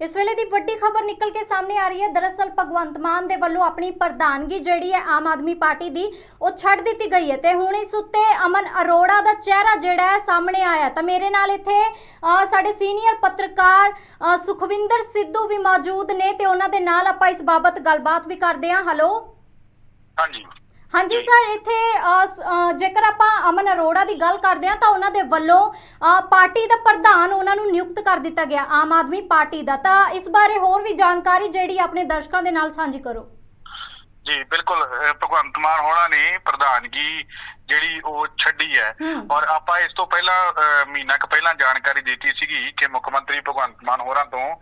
ਇਸ ਵੇਲੇ ਦੀ ਵੱਡੀ ਖਬਰ ਨਿਕਲ ਕੇ ਸਾਹਮਣੇ ਆ ਰਹੀ ਹੈ। ਦਰਅਸਲ ਭਗਵੰਤ ਮਾਨ ਦੇ ਵੱਲੋਂ ਆਪਣੀ ਪ੍ਰਧਾਨਗੀ ਜਿਹੜੀ ਹੈ, ਆਮ ਆਦਮੀ ਪਾਰਟੀ ਦੀ, ਉਹ ਛੱਡ ਦਿੱਤੀ ਗਈ ਹੈ ਤੇ ਹੁਣ ਇਸ ਉੱਤੇ ਅਮਨ ਅਰੋੜਾ ਦਾ ਚਿਹਰਾ ਜਿਹੜਾ ਹੈ ਸਾਹਮਣੇ ਆਇਆ ਤਾਂ ਮੇਰੇ ਨਾਲ ਇੱਥੇ ਸਾਡੇ ਸੀਨੀਅਰ ਪੱਤਰਕਾਰ ਸੁਖਵਿੰਦਰ ਸਿੱਧੂ ਵੀ ਮੌਜੂਦ ਨੇ ਤੇ ਉਹਨਾਂ ਦੇ ਨਾਲ ਆਪਾਂ ਇਸ ਬਾਬਤ ਗੱਲਬਾਤ ਵੀ ਕਰਦੇ ਹਾਂ। ਹੈਲੋ ਹਾਂਜੀ। ਹਾਂਜੀ ਸਰ ਇੱਥੇ ਅ, ਸ- ਅ, ਜੇਕਰ ਆਪਾਂ ਅਮਨ ਅਰੋੜਾ ਦੀ ਗੱਲ ਕਰਦੇ ਹਾਂ ਤਾਂ ਉਹਨਾਂ ਦੇ ਵੱਲੋਂ ਅ, ਪਾਰਟੀ ਦਾ ਪ੍ਰਧਾਨ ਉਹਨਾਂ ਨੂੰ ਨਿਯੁਕਤ ਕਰ ਦਿੱਤਾ ਗਿਆ ਆਮ ਆਦਮੀ ਪਾਰਟੀ ਦਾ। ਤਾਂ ਇਸ ਬਾਰੇ ਹੋਰ ਵੀ ਜਾਣਕਾਰੀ ਜਿਹੜੀ ਆਪਣੇ ਦਰਸ਼ਕਾਂ ਦੇ ਨਾਲ ਸਾਂਝੀ ਕਰੋ। ਜੀ ਬਿਲਕੁਲ ਅਹ ਭਗਵੰਤ ਮਾਨ ਹੋਣਾ ਨੇ ਪ੍ਰਧਾਨਗੀ ਜਿਹੜੀ ਉਹ ਛੱਡੀ ਹੈ। ਔਰ ਆਪਾਂ ਇਸ ਤੋਂ ਪਹਿਲਾਂ ਮਹੀਨਾ ਕੁ ਪਹਿਲਾਂ ਜਾਣਕਾਰੀ ਦਿੱਤੀ ਸੀਗੀ ਕਿ ਮੁੱਖ ਮੰਤਰੀ ਭਗਵੰਤ ਮਾਨ ਹੋਰਾਂ ਤੋਂ।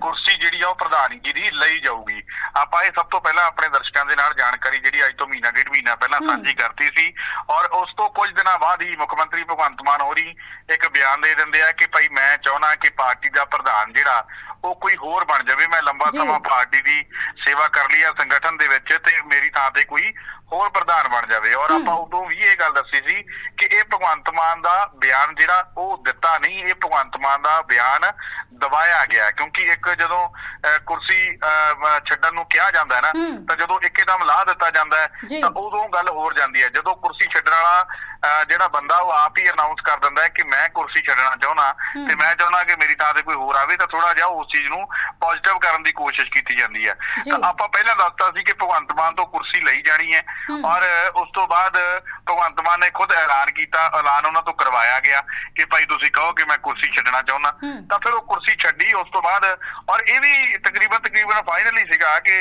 ਕੁਰਸੀ ਜਿਹੜੀ ਆ ਉਹ ਪ੍ਰਧਾਨਗੀ ਦੀ ਲਈ ਜਾਊਗੀ ਆਪਾਂ ਇਹ ਸਭ ਤੋਂ ਪਹਿਲਾਂ ਆਪਣੇ ਦਰਸ਼ਕਾਂ ਦੇ ਨਾਲ ਜਾਣਕਾਰੀ ਜਿਹੜੀ ਅੱਜ ਤੋਂ ਮਹੀਨਾ ਡੇਢ ਮਹੀਨਾ ਪਹਿਲਾਂ। ਸਾਂਝੀ ਕਰਤੀ ਸੀ ਔਰ ਉਸ ਤੋਂ ਕੁਝ ਦਿਨਾਂ ਬਾਅਦ ਹੀ ਮੁੱਖ ਮੰਤਰੀ ਭਗਵੰਤ ਮਾਨ ਹੋਰੀ ਇੱਕ ਬਿਆਨ ਦੇ ਦਿੰਦੇ ਆ ਕਿ ਭਾਈ ਮੈਂ ਚਾਹੁੰਦਾ ਕਿ ਪਾਰਟੀ ਦਾ ਪ੍ਰਧਾਨ ਜਿਹੜਾ ਉਹ ਕੋਈ ਹੋਰ ਬਣ ਜਾਵੇ ਮੈਂ ਲੰਬਾ ਜੀ। ਸਮਾਂ ਪਾਰਟੀ ਦੀ ਸੇਵਾ ਕਰ ਲਈ ਆ ਸੰਗਠਨ ਦੇ ਵਿੱਚ ਤੇ ਮੇਰੀ ਥਾਂ ਤੇ ਕੋਈ ਹੋਰ ਪ੍ਰਧਾਨ ਬਣ ਜਾਵੇ ਔਰ। ਆਪਾਂ ਉਦੋਂ ਵੀ ਇਹ ਗੱਲ ਦੱਸੀ ਸੀ ਕਿ ਇਹ ਭਗਵੰਤ ਮਾਨ ਦਾ ਬਿਆਨ ਜਿਹੜਾ ਉਹ ਦਿੱਤਾ ਨਹੀਂ ਇਹ ਭਗਵੰਤ ਮਾਨ ਦਾ ਬਿਆਨ ਦਬਾਇਆ ਗਿਆ ਕਿਉਂਕਿ ਇੱਕ ਜਦੋਂ ਅਹ, ਕੁਰਸੀ ਅਹ, ਛੱਡਣ ਨੂੰ ਕਿਹਾ ਜਾਂਦਾ ਹੈ ਨਾ ਹੂੰ। ਤਾਂ ਜਦੋਂ ਇੱਕਦਮ ਲਾ ਦਿੱਤਾ ਜਾਂਦਾ ਹੈ ਜੀ। ਤਾਂ ਉਦੋਂ ਗੱਲ ਹੋਰ ਜਾਂਦੀ ਹੈ ਜਦੋਂ ਕੁਰਸੀ ਛੱਡਣ ਵਾਲਾ ਜਿਹੜਾ ਬੰਦਾ ਉਹ ਆਪ ਹੀ ਅਨਾਉਂਸ ਕਰ ਦਿੰਦਾ ਹੈ ਕਿ ਮੈਂ ਕੁਰਸੀ ਛੱਡਣਾ ਚਾਹੁੰਦਾ। ਤੇ ਮੈਂ ਚਾਹੁੰਦਾ ਕਿ ਮੇਰੀ ਥਾਂ ਤੇ ਕੋਈ ਹੋਰ ਆਵੇ ਤਾਂ ਥੋੜਾ ਜਿਹਾ ਉਸ ਚੀਜ਼ ਨੂੰ ਪੋਜ਼ਿਟਿਵ ਕਰਨ ਦੀ ਕੋਸ਼ਿਸ਼ ਕੀਤੀ ਜਾਂਦੀ ਹੈ। ਤਾਂ ਆਪਾਂ ਪਹਿਲਾਂ ਦੱਸਤਾ ਸੀ ਕਿ ਭਗਵੰਤ ਮਾਨ ਤੋਂ ਕੁਰਸੀ ਲਈ ਜਾਣੀ ਹੈ। ਔਰ ਉਸ ਤੋਂ ਬਾਅਦ ਭਗਵੰਤ ਮਾਨ ਨੇ ਖੁਦ ਐਲਾਨ ਕੀਤਾ ਐਲਾਨ ਉਹਨਾਂ ਤੋਂ ਕਰਵਾਇਆ ਗਿਆ ਕਿ ਭਾਈ ਤੁਸੀਂ ਕਹੋ ਕਿ ਮੈਂ ਕੁਰਸੀ ਛੱਡਣਾ ਚਾਹੁੰਦਾ। ਤਾਂ ਫਿਰ ਉਹ ਕੁਰਸੀ ਛੱਡੀ ਉਸ ਤੋਂ ਬਾਅਦ ਔਰ ਇਹ ਵੀ ਤਕਰੀਬਨ ਤਕਰੀਬਨ ਫਾਈਨਲੀ ਸੀਗਾ ਕਿ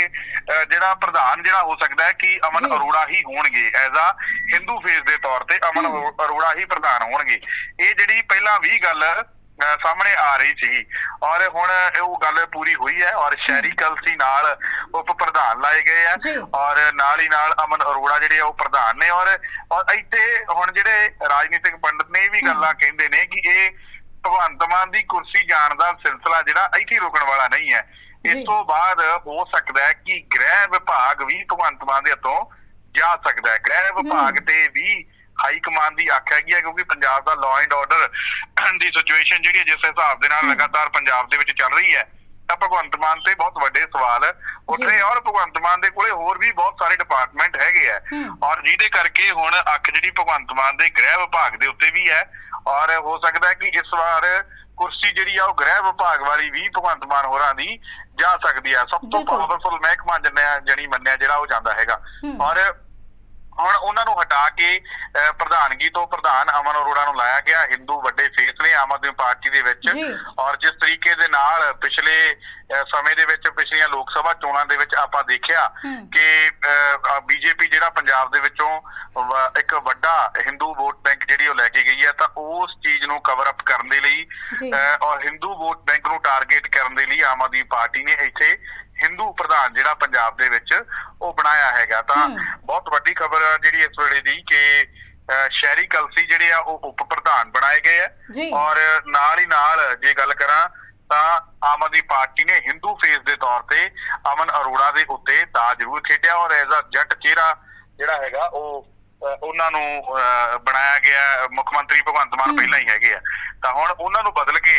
ਜਿਹੜਾ ਪ੍ਰਧਾਨ ਜਿਹੜਾ ਹੋ ਸਕਦਾ ਹੈ ਕਿ ਅਮਨ। ਅਰੋੜਾ ਹੀ ਹੋਣਗੇ ਐਜ਼ ਆ ਹਿੰਦੂ ਫੇਸ ਦੇ ਤੌਰ ਤੇ ਅਮਨ ਅਰੋੜਾ ਹੀ ਪ੍ਰਧਾਨ ਹੋਣਗੇ। ਇਹ ਜਿਹੜੀ ਪਹਿਲਾਂ ਵੀ ਗੱਲ ਅਹ, ਸਾਹਮਣੇ ਆ ਰਹੀ ਸੀ ਔਰ ਹੁਣ ਉਹ ਗੱਲ ਪੂਰੀ ਹੋਈ ਹੈ ਔਰ ਸ਼ਹਿਰੀ ਕਲਸੀ ਨਾਲ ਉਪ ਪ੍ਰਧਾਨ ਲਾਏ ਗਏ ਆ। ਔਰ ਨਾਲ ਹੀ ਨਾਲ ਅਮਨ ਅਰੋੜਾ ਜਿਹੜੇ ਆ ਉਹ ਪ੍ਰਧਾਨ ਨੇ ਔਰ ਔਰ ਇੱਥੇ ਹੁਣ ਜਿਹੜੇ ਰਾਜਨੀਤਿਕ ਪੰਡਤ ਨੇ ਇਹ ਵੀ ਗੱਲਾਂ ਕਹਿੰਦੇ ਨੇ ਕਿ ਇਹ ਭਗਵੰਤ ਮਾਨ ਦੀ ਕੁਰਸੀ ਜਾਣ ਦਾ ਸਿਲਸਿਲਾ ਜਿਹੜਾ ਇੱਥੇ ਰੁਕਣ ਵਾਲਾ ਨਹੀਂ ਹੈ। ਇਸ ਤੋਂ ਬਾਅਦ ਹੋ ਸਕਦਾ ਹੈ ਕਿ ਗ੍ਰਹਿ ਵਿਭਾਗ ਵੀ ਭਗਵੰਤ ਮਾਨ ਦੇ ਹੱਥੋਂ ਜਾ ਸਕਦਾ ਹੈ। ਗ੍ਰਹਿ ਵਿਭਾਗ ਤੇ ਵੀ ਹਾਈ ਕਮਾਂਡ ਦੀ ਆਖ ਹੈਗੀ ਹੈ ਕਿਉਂਕਿ ਪੰਜਾਬ ਦਾ ਲਾਅ ਐਂਡ ਆਰਡਰ ਦੀ ਸਿਚੁਏਸ਼ਨ ਜਿਹੜੀ ਜਿਸ ਹਿਸਾਬ ਦੇ ਨਾਲ। ਲਗਾਤਾਰ ਪੰਜਾਬ ਦੇ ਵਿੱਚ ਚੱਲ ਰਹੀ ਹੈ ਤਾਂ ਭਗਵੰਤ ਮਾਨ ਤੇ ਬਹੁਤ ਵੱਡੇ ਸਵਾਲ ਉੱਠ ਆ ਔਰ ਭਗਵੰਤ ਮਾਨ ਦੇ ਕੋਲੇ ਹੋਰ ਵੀ ਬਹੁਤ ਸਾਰੇ ਡਿਪਾਰਟਮੈਂਟ ਹੈਗੇ ਆ। ਔਰ ਜਿਹਦੇ ਕਰਕੇ ਹੁਣ ਅੱਖ ਜਿਹੜੀ ਭਗਵੰਤ ਮਾਨ ਦੇ ਗ੍ਰਹਿ ਵਿਭਾਗ ਦੇ ਉੱਤੇ ਵੀ ਹੈ ਔਰ ਹੋ ਸਕਦਾ ਹੈ ਕਿ ਇਸ ਵਾਰ ਕੁਰਸੀ ਜਿਹੜੀ ਆ ਉਹ ਗ੍ਰਹਿ ਵਿਭਾਗ ਵਾਲੀ ਵੀ ਭਗਵੰਤ ਮਾਨ ਹੋਰਾਂ ਦੀ ਜਾ ਸਕਦੀ ਹੈ ਸਭ ਤੋਂ। ਪਾਵਰਫੁਲ ਮਹਿਕਮਾ ਜਣੀ ਮੰਨਿਆ ਜਿਹੜਾ ਉਹ ਜਾਂਦਾ ਹੈਗਾ। ਔਰ ਹੁਣ ਉਹਨਾਂ ਨੂੰ ਹਟਾ ਕੇ ਪ੍ਰਧਾਨਗੀ ਤੋਂ ਪ੍ਰਧਾਨ ਅਮਨ ਅਰੋੜਾ ਨੂੰ ਲਾਇਆ ਗਿਆ ਹਿੰਦੂ ਵੱਡੇ ਫੇਸ ਨੇ ਆਮ ਆਦਮੀ ਪਾਰਟੀ ਦੇ ਵਿੱਚ। ਔਰ ਜਿਸ ਤਰੀਕੇ ਦੇ ਨਾਲ ਪਿਛਲੇ ਸਮੇਂ ਦੇ ਵਿੱਚ ਪਿਛਲੀਆਂ ਲੋਕ ਸਭਾ ਚੋਣਾਂ ਦੇ ਵਿੱਚ ਆਪਾਂ ਦੇਖਿਆ। ਕਿ ਬੀਜੇਪੀ ਜਿਹੜਾ ਪੰਜਾਬ ਦੇ ਵਿੱਚੋਂ ਇੱਕ ਵੱਡਾ ਹਿੰਦੂ ਵੋਟ ਬੈਂਕ ਜਿਹੜੀ ਉਹ ਲੈ ਕੇ ਗਈ ਹੈ ਤਾਂ ਉਸ ਚੀਜ਼ ਨੂੰ ਕਵਰ ਅਪ ਕਰਨ ਦੇ ਲਈ ਔਰ ਹਿੰਦੂ ਵੋਟ ਬੈਂਕ ਨੂੰ ਟਾਰਗੇਟ ਕਰਨ ਦੇ ਲਈ ਆਮ ਆਦਮੀ ਪਾਰਟੀ ਨੇ ਇੱਥੇ ਹਿੰਦੂ ਪ੍ਰਧਾਨ ਜਿਹੜਾ ਪੰਜਾਬ ਦੇ ਵਿੱਚ ਉਹ ਬਣਾਇਆ ਹੈਗਾ ਤਾਂ। ਬਹੁਤ ਵੱਡੀ ਖਬਰ ਆ ਜਿਹੜੀ ਇਸ ਵੇਲੇ ਦੀ ਕਿ ਸ਼ਹਿਰੀ ਕਲਸੀ ਜਿਹੜੇ ਆ ਉਹ ਉਪ ਪ੍ਰਧਾਨ ਬਣਾਏ ਗਏ ਆ। ਔਰ ਨਾਲ ਹੀ ਨਾਲ ਜੇ ਗੱਲ ਕਰਾਂ ਤਾਂ ਆਮ ਆਦਮੀ ਪਾਰਟੀ ਨੇ ਹਿੰਦੂ ਫੇਸ ਦੇ ਤੌਰ ਤੇ ਅਮਨ ਅਰੋੜਾ ਦੇ ਉੱਤੇ ਤਾਜ ਜ਼ਰੂਰ ਖੇਡਿਆ ਔਰ ਐਜ਼ ਅ ਜੱਟ ਚਿਹਰਾ ਜਿਹੜਾ ਹੈਗਾ ਉਹ ਉਹਨਾਂ ਨੂੰ ਬਣਾਇਆ ਗਿਆ ਮੁੱਖ ਮੰਤਰੀ ਭਗਵੰਤ ਮਾਨ। ਪਹਿਲਾਂ ਹੀ ਹੈਗੇ ਆ ਤਾਂ ਹੁਣ ਉਹਨਾਂ ਨੂੰ ਬਦਲ ਕੇ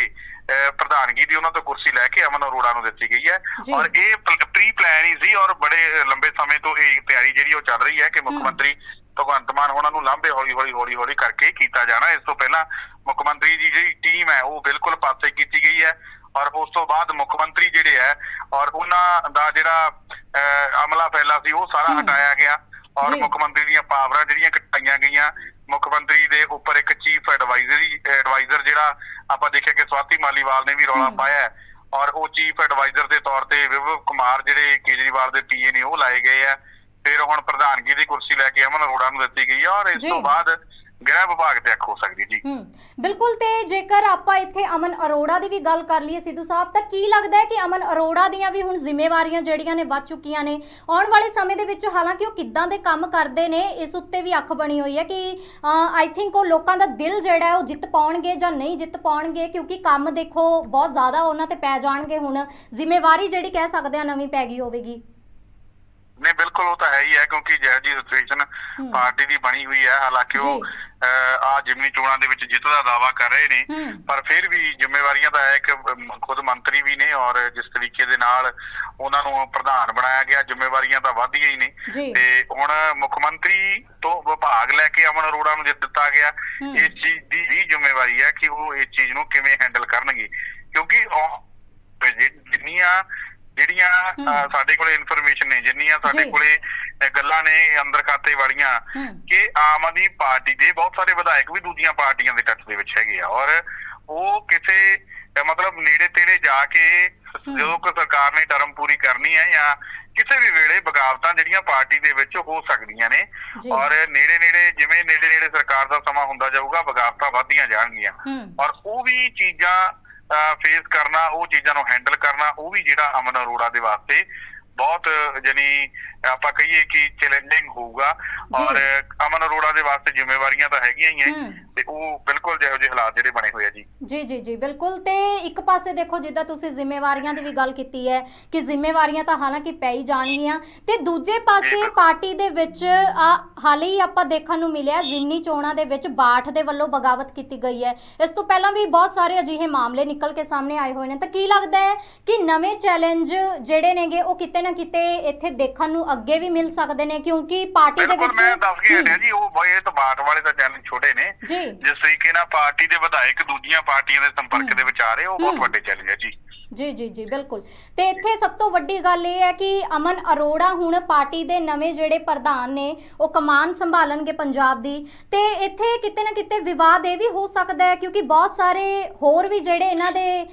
ਪ੍ਰਧਾਨਗੀ ਦੀ ਉਹਨਾਂ ਤੋਂ ਕੁਰਸੀ ਲੈ ਕੇ ਅਮਨ ਅਰੋੜਾ ਨੂੰ ਦਿੱਤੀ ਗਈ ਹੈ। ਔਰ ਇਹ ਪ੍ਰੀ ਪਲਾਨ ਹੀ ਸੀ ਔਰ ਬੜੇ ਲੰਬੇ ਸਮੇਂ ਤੋਂ ਇਹ ਤਿਆਰੀ ਜਿਹੜੀ ਉਹ ਚੱਲ ਰਹੀ ਹੈ ਕਿ ਮੁੱਖ। ਮੰਤਰੀ ਭਗਵੰਤ ਮਾਨ ਉਹਨਾਂ ਨੂੰ ਲਾਂਭੇ ਹੌਲੀ ਹੌਲੀ ਹੌਲੀ ਹੌਲੀ ਕਰਕੇ ਕੀਤਾ ਜਾਣਾ ਇਸ ਤੋਂ ਪਹਿਲਾਂ ਮੁੱਖ ਮੰਤਰੀ ਦੀ ਜਿਹੜੀ ਟੀਮ ਹੈ ਉਹ ਬਿਲਕੁਲ ਪਾਸੇ ਕੀਤੀ ਗਈ ਹੈ ਔਰ ਉਸ ਤੋਂ ਬਾਅਦ ਮੁੱਖ ਮੰਤਰੀ ਜਿਹੜੇ ਹੈ ਔਰ ਉਹਨਾਂ ਦਾ ਜਿਹੜਾ ਅਮਲਾ ਫੈਲਾ ਸੀ ਉਹ ਸਾਰਾ। ਹਟਾਇਆ ਗਿਆ ਔਰ। ਮੁੱਖ ਮੰਤਰੀ ਦੀਆਂ ਪਾਵਰਾਂ ਜਿਹੜੀਆਂ ਘਟਾਈਆਂ ਗਈਆਂ ਮੁੱਖ ਮੰਤਰੀ ਦੇ ਉੱਪਰ ਇੱਕ ਚੀਫ ਐਡਵਾਈਜ਼ਰੀ ਐਡਵਾਈਜ਼ਰ ਜਿਹੜਾ ਆਪਾਂ ਦੇਖਿਆ ਕਿ ਸਵਾਤੀ ਮਾਲੀਵਾਲ ਨੇ ਵੀ ਰੌਲਾ। ਪਾਇਆ ਔਰ ਉਹ ਚੀਫ ਐਡਵਾਈਜ਼ਰ ਦੇ ਤੌਰ ਤੇ ਵਿਭਵ ਕੁਮਾਰ ਜਿਹੜੇ ਕੇਜਰੀਵਾਲ ਦੇ ਪੀਏ ਨੇ ਉਹ ਲਾਏ ਗਏ ਆ ਫਿਰ ਹੁਣ ਪ੍ਰਧਾਨਗੀ ਦੀ ਕੁਰਸੀ ਲੈ ਕੇ ਅਮਨ ਅਰੋੜਾ ਨੂੰ ਦਿੱਤੀ ਗਈ ਹੈ ਔਰ ਇਸ। ਤੋਂ ਬਾਅਦ ਗ੍ਰਹਿ ਵਿਭਾਗ ਤੇ ਅੱਖ ਹੋ ਸਕਦੀ ਜੀ। ਹੂੰ, ਬਿਲਕੁਲ, ਤੇ ਜੇਕਰ ਆਪਾਂ ਇੱਥੇ ਅਮਨ ਅਰੋੜਾ ਦੀ ਵੀ ਗੱਲ ਕਰ ਲਈਏ ਸਿੱਧੂ ਸਾਹਿਬ, ਤਾਂ ਕੀ ਲੱਗਦਾ ਹੈ ਕਿ ਅਮਨ ਅਰੋੜਾ ਦੀਆਂ ਵੀ ਹੁਣ ਜ਼ਿੰਮੇਵਾਰੀਆਂ ਜਿਹੜੀਆਂ ਨੇ ਵੱਧ ਚੁੱਕੀਆਂ ਨੇ? ਆਉਣ ਵਾਲੇ ਸਮੇਂ ਦੇ ਵਿੱਚ ਹਾਲਾਂਕਿ ਉਹ ਕਿੱਦਾਂ ਦੇ ਕੰਮ ਕਰਦੇ ਨੇ, ਇਸ ਉੱਤੇ ਵੀ ਅੱਖ ਬਣੀ ਹੋਈ ਹੈ ਕਿ ਆਈ ਥਿੰਕ ਉਹ ਲੋਕਾਂ ਦਾ ਦਿਲ ਜਿਹੜਾ ਹੈ ਉਹ ਜਿੱਤ ਪਾਉਣਗੇ ਜਾਂ ਨਹੀਂ ਜਿੱਤ ਪਾਉਣਗੇ, ਕਿਉਂਕਿ ਕੰਮ ਦੇਖੋ ਬਹੁਤ ਜ਼ਿਆਦਾ ਉਹਨਾਂ ਤੇ ਪੈ ਜਾਣਗੇ ਹੁਣ। ਜ਼ਿੰਮੇਵਾਰੀ ਜਿਹੜੀ ਕਹਿ ਸਕਦੇ ਆ, ਨਵੀਂ ਪੈ ਗਈ ਹੋਵੇਗੀ। ਨਹੀਂ ਬਿਲਕੁਲ ਉਹ ਤਾਂ ਹੈ ਹੀ ਹੈ ਕਿਉਂਕਿ ਜਿਹੋ ਜੀ ਸਿਚੁਏਸ਼ਨ। ਪਾਰਟੀ ਦੀ ਬਣੀ ਹੋਈ ਹੈ ਹਾਲਾਂਕਿ ਉਹ। ਆ ਜਿਮਨੀ ਚੋਣਾਂ ਦੇ ਵਿੱਚ ਜਿੱਤ ਦਾ ਦਾਵਾ ਕਰ ਰਹੇ ਨੇ। ਪਰ ਫਿਰ ਵੀ ਜ਼ਿੰਮੇਵਾਰੀਆਂ ਤਾਂ ਹੈ ਕਿ ਖੁਦ ਮੰਤਰੀ ਵੀ ਨੇ ਔਰ ਜਿਸ ਤਰੀਕੇ ਦੇ ਨਾਲ ਉਹਨਾਂ ਨੂੰ ਪ੍ਰਧਾਨ ਬਣਾਇਆ ਗਿਆ ਜ਼ਿੰਮੇਵਾਰੀਆਂ ਤਾਂ ਵਧੀਆਂ ਹੀ ਨੇ। ਤੇ ਹੁਣ ਮੁੱਖ ਮੰਤਰੀ ਤੋਂ ਵਿਭਾਗ ਲੈ ਕੇ ਅਮਨ ਅਰੋੜਾ ਨੂੰ ਦਿੱਤਾ ਗਿਆ। ਇਸ ਚੀਜ਼ ਦੀ ਵੀ ਜ਼ਿੰਮੇਵਾਰੀ ਹੈ ਕਿ ਉਹ ਇਸ ਚੀਜ਼ ਨੂੰ ਕਿਵੇਂ ਹੈਂਡਲ ਕਰਨਗੇ ਕਿਉਂਕਿ ਜਿੰਨੀਆਂ ਜਿਹੜੀਆਂ ਸਾਡੇ ਕੋਲੇ ਇਨਫੋਰਮੇਸ਼ਨ ਨੇ ਜਿੰਨੀਆਂ ਸਾਡੇ। ਕੋਲੇ ਗੱਲਾਂ ਨੇ ਅੰਦਰ ਖਾਤੇ ਵਾਲੀਆਂ। ਕਿ ਆਮ ਆਦਮੀ ਪਾਰਟੀ ਦੇ ਬਹੁਤ ਸਾਰੇ ਵਿਧਾਇਕ ਵੀ ਦੂਜੀਆਂ ਪਾਰਟੀਆਂ ਦੇ ਟੱਚ ਦੇ ਵਿੱਚ ਹੈਗੇ ਆ ਔਰ ਉਹ ਕਿਸੇ ਮਤਲਬ ਨੇੜੇ ਤੇੜੇ ਜਾ ਕੇ। ਜਦੋਂ ਕੋਈ ਸਰਕਾਰ ਨੇ ਟਰਮ ਪੂਰੀ ਕਰਨੀ ਹੈ ਜਾਂ ਕਿਸੇ ਵੀ ਵੇਲੇ ਬਗਾਵਤਾਂ ਜਿਹੜੀਆਂ ਪਾਰਟੀ ਦੇ ਵਿੱਚ ਹੋ ਸਕਦੀਆਂ ਨੇ। ਔਰ ਨੇੜੇ ਨੇੜੇ ਜਿਵੇਂ ਨੇੜੇ ਨੇੜੇ ਸਰਕਾਰ ਦਾ ਸਮਾਂ ਹੁੰਦਾ ਜਾਊਗਾ ਬਗਾਵਤਾਂ ਵੱਧਦੀਆਂ ਜਾਣਗੀਆਂ। ਔਰ ਉਹ ਵੀ ਚੀਜ਼ਾਂ ਫੇਸ ਕਰਨਾ ਉਹ ਚੀਜ਼ਾਂ ਨੂੰ ਹੈਂਡਲ ਕਰਨਾ ਉਹ ਵੀ ਜਿਹੜਾ ਅਮਨ ਅਰੋੜਾ ਦੇ ਵਾਸਤੇ ਬਹੁਤ ਜਾਨੀ ਆਪਾਂ ਕਹੀਏ ਕਿ ਚੈਲੰਜਿੰਗ ਹੋਊਗਾ। ਔਰ ਅਮਨ ਅਰੋੜਾ ਦੇ ਵਾਸਤੇ ਜ਼ਿੰਮੇਵਾਰੀਆਂ ਤਾਂ ਹੈਗੀਆਂ ਹੀ ਹੂੰ। ਤੇ ਉਹ ਬਿਲਕੁਲ ਜਿਹੋ ਜਿਹੇ ਹਾਲਾਤ ਜਿਹੜੇ ਬਣੇ ਹੋਏ ਆ ਜੀ। ਜੀ ਜੀ ਜੀ ਬਿਲਕੁਲ। ਤੇ ਇੱਕ ਪਾਸੇ ਦੇਖੋ ਜਿੱਦਾਂ ਤੁਸੀਂ ਜ਼ਿੰਮੇਵਾਰੀਆਂ ਦੀ ਵੀ ਗੱਲ ਕੀਤੀ ਹੈ ਕਿ ਜ਼ਿੰਮੇਵਾਰੀਆਂ ਤਾਂ ਹਾਲਾਂਕਿ ਪੈ ਹੀ ਜਾਣਗੀਆਂ। ਤੇ ਦੂਜੇ ਪਾਸੇ। ਪਾਰਟੀ ਦੇ ਵਿੱਚ ਆ ਹਾਲੇ ਹੀ ਆਪਾਂ ਦੇਖਣ ਨੂੰ ਮਿਲਿਆ ਜ਼ਿਮਨੀ ਚੋਣਾਂ ਦੇ ਵਿੱਚ ਬਾਠ ਦੇ ਵੱਲੋਂ ਬਗਾਵਤ ਕੀਤੀ ਗਈ ਹੈ। ਇਸ ਤੋਂ ਪਹਿਲਾਂ ਵੀ ਬਹੁਤ ਸਾਰੇ ਅਜਿਹੇ ਮਾਮਲੇ ਨਿਕਲ ਕੇ ਸਾਹਮਣੇ ਆਏ ਹੋਏ ਨੇ। ਤਾਂ ਕੀ ਲੱਗਦਾ ਹੈ ਕਿ ਨਵੇਂ ਚੈਲੰਜ ਜਿਹੜੇ ਨੇਗੇ ਉਹ ਕਿਤੇ ਨਾ ਕਿਤੇ ਇੱਥੇ ਦੇਖਣ ਨੂੰ ਅੱਗੇ ਵੀ ਮਿਲ ਸਕਦੇ ਨੇ ਕਿਉਂਕਿ ਪਾਰਟੀ ਦੇ ਵਿੱਚ ਮੈਂ ਦੱਸ ਕੇ ਹਟਿਆ ਜੀ ਉਹ ਬਈ ਇਹ ਤਾਂ ਬਾਟ ਵਾਲੇ ਤਾਂ ਚੈਲੰਜ ਛੋਟੇ ਨੇ। ਜੀ। ਜਿਸ ਤਰੀਕੇ ਨਾਲ ਪਾਰਟੀ ਦੇ ਵਿਧਾਇਕ ਦੂਜੀਆਂ ਪਾਰਟੀਆਂ ਦੇ ਸੰਪਰਕ। ਦੇ ਵਿੱਚ ਆ ਰਹੇ ਉਹ ਬਹੁਤ। ਵੱਡੇ ਚੈਲੰਜ ਹੈ ਜੀ ਜੀ ਜੀ ਜੀ, ਬਿਲਕੁਲ। ਤੇ ਇੱਥੇ ਸਭ ਤੋਂ ਵੱਡੀ ਗੱਲ ਇਹ ਹੈ ਕਿ ਅਮਨ ਅਰੋੜਾ ਹੁਣ ਪਾਰਟੀ ਦੇ ਨਵੇਂ ਜਿਹੜੇ ਪ੍ਰਧਾਨ ਨੇ, ਉਹ ਕਮਾਨ ਸੰਭਾਲਣਗੇ ਪੰਜਾਬ ਦੀ। ਤੇ ਇੱਥੇ ਕਿਤੇ ਨਾ ਕਿਤੇ ਵਿਵਾਦ ਇਹ ਵੀ ਹੋ ਸਕਦਾ ਹੈ ਕਿਉਂਕਿ ਬਹੁਤ ਸਾਰੇ ਹੋਰ ਵੀ ਜਿਹੜੇ ਇਹਨਾਂ ਦੇ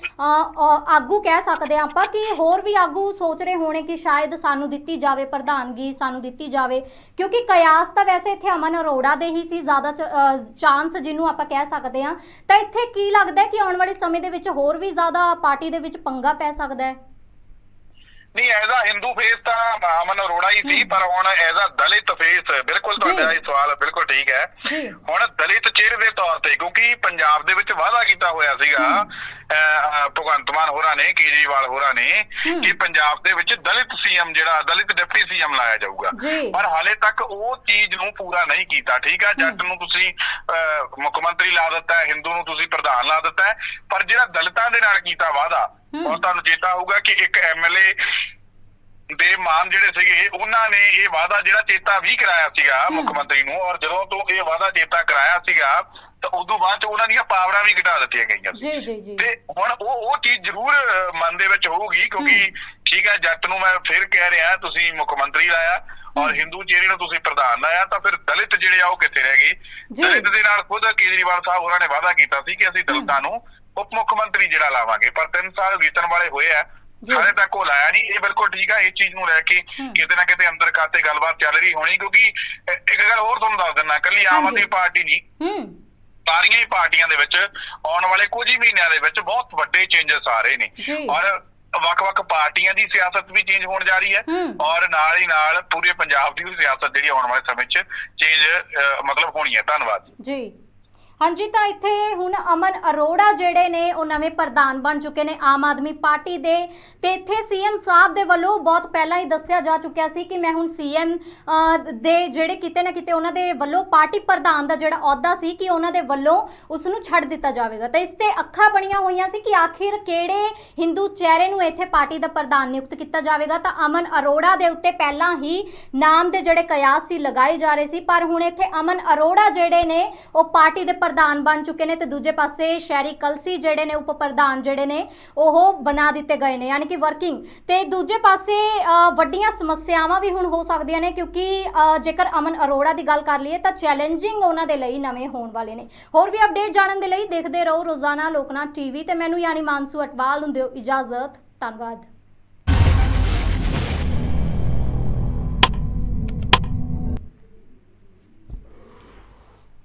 ਆਗੂ ਕਹਿ ਸਕਦੇ ਹਾਂ ਆਪਾਂ ਕਿ ਹੋਰ ਵੀ ਆਗੂ ਸੋਚ ਰਹੇ ਹੋਣੇ ਕਿ ਸ਼ਾਇਦ ਸਾਨੂੰ ਦਿੱਤੀ ਜਾਵੇ ਪ੍ਰਧਾਨਗੀ, ਸਾਨੂੰ ਦਿੱਤੀ ਜਾਵੇ। ਕਿਉਂਕਿ ਕਿਆਸ ਤਾਂ ਵੈਸੇ ਇੱਥੇ ਅਮਨ ਅਰੋੜਾ ਦੇ ਹੀ ਸੀ, ਜ਼ਿਆਦਾ ਚਾਂਸ ਜਿਹਨੂੰ ਆਪਾਂ ਕਹਿ ਸਕਦੇ ਹਾਂ। ਤਾਂ ਇੱਥੇ ਕੀ ਲੱਗਦਾ ਕਿ ਆਉਣ ਵਾਲੇ ਸਮੇਂ ਦੇ ਵਿੱਚ ਹੋਰ ਵੀ ਜ਼ਿਆਦਾ ਪਾਰਟੀ ਦੇ ਵਿੱਚ ਪੰਗਾ ਪੈ ਸਕਦਾ ਹੈ ਨਹੀਂ ਐਜ਼ ਆ ਹਿੰਦੂ ਫੇਸ ਤਾਂ ਅਮਨ ਅਰੋੜਾ ਹੀ ਸੀ। ਪਰ ਹੁਣ ਐਜ਼ ਆ ਦਲਿਤ ਫੇਸ ਬਿਲਕੁਲ ਤੁਹਾਡਾ। ਇਹ ਸਵਾਲ ਬਿਲਕੁਲ ਠੀਕ ਹੈ ਹੁਣ ਦਲਿਤ ਚਿਹਰੇ ਦੇ ਤੌਰ ਤੇ ਕਿਉਂਕਿ ਪੰਜਾਬ ਦੇ ਵਿੱਚ ਵਾਅਦਾ ਕੀਤਾ ਹੋਇਆ ਸੀਗਾ ਭਗਵੰਤ ਮਾਨ ਹੋਰਾਂ ਨੇ ਕੇਜਰੀਵਾਲ ਹੋਰਾਂ ਨੇ। ਕਿ ਪੰਜਾਬ ਦੇ ਵਿੱਚ ਦਲਿਤ ਸੀਐਮ ਜਿਹੜਾ ਦਲਿਤ ਡਿਪਟੀ ਸੀਐਮ ਲਾਇਆ ਜਾਊਗਾ। ਪਰ ਹਾਲੇ ਤੱਕ ਉਹ ਚੀਜ਼ ਨੂੰ ਪੂਰਾ ਨਹੀਂ ਕੀਤਾ ਠੀਕ ਹੈ ਜੱਟ। ਨੂੰ ਤੁਸੀਂ ਮੁੱਖ ਮੰਤਰੀ ਲਾ ਦਿੱਤਾ ਹੈ ਹਿੰਦੂ ਨੂੰ ਤੁਸੀਂ ਪ੍ਰਧਾਨ ਲਾ ਦਿੱਤਾ ਹੈ ਪਰ ਜਿਹੜਾ ਦਲਿਤਾਂ ਦੇ ਨਾਲ ਕੀਤਾ ਵਾਅਦਾ। ਉਹ ਤੁਹਾਨੂੰ ਚੇਤਾ ਹੋਊਗਾ ਕਿ ਇੱਕ ਐਮਐਲਏ ਦੇ ਮਾਨ ਜਿਹੜੇ ਸੀਗੇ ਉਹਨਾਂ ਨੇ ਇਹ ਵਾਅਦਾ ਜਿਹੜਾ ਚੇਤਾ ਵੀ ਕਰਾਇਆ ਸੀਗਾ। ਮੁੱਖ ਮੰਤਰੀ ਨੂੰ ਔਰ ਜਦੋਂ ਤੋਂ ਇਹ ਵਾਅਦਾ ਚੇਤਾ ਕਰਾਇਆ ਸੀਗਾ ਤਾਂ ਉਦੋਂ ਬਾਅਦ ਚ ਉਹਨਾਂ ਦੀਆਂ ਪਾਵਰਾਂ ਵੀ ਘਟਾ ਦਿੱਤੀਆਂ ਗਈਆਂ ਸੀ ਜੀ ਜੀ ਜੀ ਤੇ ਹੁਣ ਉਹ ਉਹ ਚੀਜ਼ ਜ਼ਰੂਰ ਮਨ ਦੇ ਵਿੱਚ ਹੋਊਗੀ ਕਿਉਂਕਿ ਠੀਕ ਹੈ ਜੱਟ ਨੂੰ ਮੈਂ ਫਿਰ ਕਹਿ ਰਿਹਾ ਤੁਸੀਂ ਮੁੱਖ ਮੰਤਰੀ ਲਾਇਆ ਔਰ। ਹਿੰਦੂ ਚਿਹਰੇ ਨੂੰ ਤੁਸੀਂ ਪ੍ਰਧਾਨ ਲਾਇਆ ਤਾਂ ਫਿਰ ਦਲਿਤ ਜਿਹੜੇ ਆ ਉਹ ਕਿੱਥੇ ਰਹਿ ਗਏ। ਦਲਿਤ ਦੇ ਨਾਲ ਖੁਦ ਕੇਜਰੀਵਾਲ ਸਾਹਿਬ ਉਹਨਾਂ ਨੇ ਵਾਅਦਾ ਕੀਤਾ ਸੀ ਕਿ ਅਸੀਂ ਦਲਿਤਾਂ ਨੂੰ ਉਪ ਮੁੱਖ ਮੰਤਰੀ ਜਿਹੜਾ ਲਾਵਾਂਗੇ ਪਰ 3 ਸਾਲ ਬੀਤਣ ਵਾਲੇ ਹੋਏ ਆ। ਹਾਲੇ ਤੱਕ ਉਹ ਲਾਇਆ ਨਹੀਂ ਇਹ ਬਿਲਕੁਲ ਠੀਕ ਆ ਇਸ ਚੀਜ਼ ਨੂੰ ਲੈ ਕੇ। ਕਿਤੇ ਨਾ ਕਿਤੇ ਅੰਦਰ ਖਾਤੇ ਗੱਲਬਾਤ ਚੱਲ ਰਹੀ ਹੋਣੀ ਕਿਉਂਕਿ ਇੱਕ ਗੱਲ ਹੋਰ ਤੁਹਾਨੂੰ ਦੱਸ ਦਿੰਦਾ ਕੱਲੀ ਆਮ। ਆਦਮੀ ਪਾਰਟੀ ਨਹੀਂ ਹੂੰ ਸਾਰੀਆਂ ਹੀ ਪਾਰਟੀਆਂ ਦੇ ਵਿੱਚ ਆਉਣ ਵਾਲੇ ਕੁਝ ਹੀ ਮਹੀਨਿਆਂ ਦੇ ਵਿੱਚ ਬਹੁਤ ਵੱਡੇ ਚੇਂਜਸ ਆ ਰਹੇ ਨੇ। ਔਰ ਵੱਖ-ਵੱਖ ਪਾਰਟੀਆਂ ਦੀ ਸਿਆਸਤ ਵੀ ਚੇਂਜ ਹੋਣ ਜਾ ਰਹੀ ਹੈ। ਔਰ ਨਾਲ ਹੀ ਨਾਲ ਪੂਰੇ ਪੰਜਾਬ ਦੀ ਵੀ ਸਿਆਸਤ ਜਿਹੜੀ ਆਉਣ ਵਾਲੇ ਸਮੇਂ 'ਚ ਚੇਂਜ ਮਤਲਬ ਹੋਣੀ ਹੈ। ਧੰਨਵਾਦ ਜੀ। ਹਾਂਜੀ, ਤਾਂ ਇੱਥੇ ਹੁਣ ਅਮਨ ਅਰੋੜਾ ਜਿਹੜੇ ਨੇ, ਉਹ ਨਵੇਂ ਪ੍ਰਧਾਨ ਬਣ ਚੁੱਕੇ ਨੇ ਆਮ ਆਦਮੀ ਪਾਰਟੀ ਦੇ। ਤੇ ਇੱਥੇ ਸੀਐਮ ਸਾਹਿਬ ਦੇ ਵੱਲੋਂ ਬਹੁਤ ਪਹਿਲਾਂ ਹੀ ਦੱਸਿਆ ਜਾ ਚੁੱਕਿਆ ਸੀ ਕਿ ਮੈਂ ਹੁਣ ਸੀਐਮ ਦੇ ਜਿਹੜੇ ਕਿਤੇ ਨਾ ਕਿਤੇ ਉਹਨਾਂ ਦੇ ਵੱਲੋਂ ਪਾਰਟੀ ਪ੍ਰਧਾਨ ਦਾ ਜਿਹੜਾ ਅਹੁਦਾ ਸੀ ਕਿ ਉਹਨਾਂ ਦੇ ਵੱਲੋਂ ਉਸ ਨੂੰ ਛੱਡ ਦਿੱਤਾ ਜਾਵੇਗਾ। ਤਾਂ ਇਸ ਤੇ ਅੱਖਾਂ ਬਣੀਆਂ ਹੋਈਆਂ ਸੀ ਕਿ ਆਖਿਰ ਕਿਹੜੇ ਹਿੰਦੂ ਚਿਹਰੇ ਨੂੰ ਇੱਥੇ ਪਾਰਟੀ ਦਾ ਪ੍ਰਧਾਨ ਨਿਯੁਕਤ ਕੀਤਾ ਜਾਵੇਗਾ। ਤਾਂ ਅਮਨ ਅਰੋੜਾ ਦੇ ਉੱਤੇ ਪਹਿਲਾਂ ਹੀ ਨਾਮ ਦੇ ਜਿਹੜੇ ਕਿਆਸ ਸੀ ਲਗਾਏ ਜਾ ਰਹੇ ਸੀ। ਪਰ ਹੁਣ ਇੱਥੇ ਅਮਨ ਅਰੋੜਾ ਜਿਹੜੇ ਨੇ, ਉਹ ਪਾਰਟੀ ਦੇ ਪ੍ਰਧਾਨ ਬਣ ਚੁੱਕੇ ਨੇ ਤੇ ਦੂਜੇ ਪਾਸੇ ਸ਼ਹਿਰੀ ਕਲਸੀ ਜਿਹੜੇ ਨੇ ਉਪ ਪ੍ਰਧਾਨ ਜਿਹੜੇ ਨੇ, ਉਹ ਬਣਾ ਦਿੱਤੇ ਗਏ ਨੇ। ਯਾਨੀ ਕਿ ਵਰਕਿੰਗ ਤੇ ਦੂਜੇ ਪਾਸੇ ਵੱਡੀਆਂ ਸਮੱਸਿਆਵਾਂ ਵੀ ਹੁਣ ਹੋ ਸਕਦੀਆਂ ਨੇ ਕਿਉਂਕਿ ਜੇਕਰ ਅਮਨ ਅਰੋੜਾ ਦੀ ਗੱਲ ਕਰ ਲਈਏ ਤਾਂ ਚੈਲੰਜਿੰਗ ਉਹਨਾਂ ਦੇ ਲਈ ਨਵੇਂ ਹੋਣ ਵਾਲੇ ਨੇ। ਹੋਰ ਵੀ ਅਪਡੇਟ ਜਾਣਨ ਦੇ ਲਈ ਦੇਖਦੇ ਰਹੋ ਰੋਜ਼ਾਨਾ ਲੋਕਨਾਥ ਟੀਵੀ ਤੇ। ਮੈਨੂੰ ਯਾਨੀ ਮਾਨਸੂ ਅਟਵਾਲ ਨੂੰ ਦਿਓ ਇਜਾਜ਼ਤ। ਧੰਨਵਾਦ।